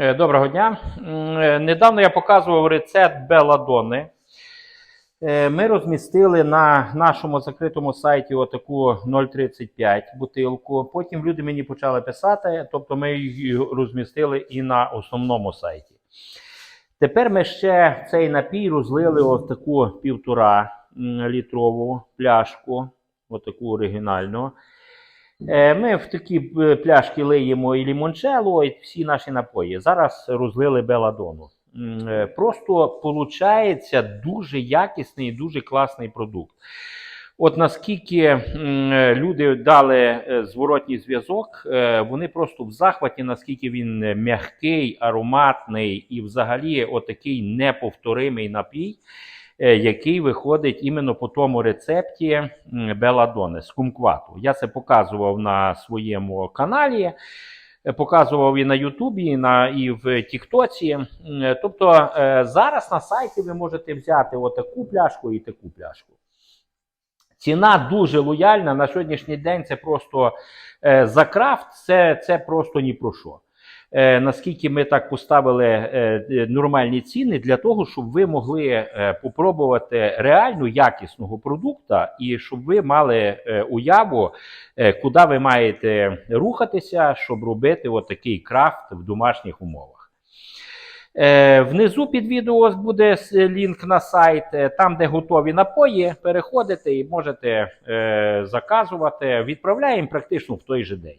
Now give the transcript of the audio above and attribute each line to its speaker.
Speaker 1: Е, Доброго дня. Е, Недавно я показував рецепт Беладони. Ми розмістили на нашому закритому сайті отаку 0,35 бутилку. Потім люди мені почали писати, тобто ми її розмістили і на основному сайті. Тепер ми ще цей напій розлили таку півтора літрову пляшку, отаку оригінальну. Е, Ми в такі е, пляшки лиємо і лімончелло, і всі наші напої. Зараз розлили беладону. Е, Просто получається дуже якісний і дуже класний продукт. От наскільки люди дали зворотній зв'язок, вони просто в захваті, наскільки він м'який, ароматний і взагалі отакий неповторимий напій, який виходить іменно по тому рецепті Беладони з кумквату. Я це показував на своєму каналі. е, Показував і на Ютубі, і, на, і в Тіктоці. Е, Тобто е, зараз на сайті ви можете взяти отаку пляшку і таку пляшку. Ціна дуже лояльна. На сьогоднішній день це просто е, за крафт, це, це просто ні про що. Е, наскільки ми так поставили е, е, нормальні ціни для того, щоб ви могли попробувати реально якісного продукта, і щоб ви мали уяву, куди ви маєте рухатися, щоб робити отакий крафт в домашніх умовах. Внизу під відео буде лінк на сайт, там, де готові напої, переходите і можете заказувати. Відправляємо практично в той же день.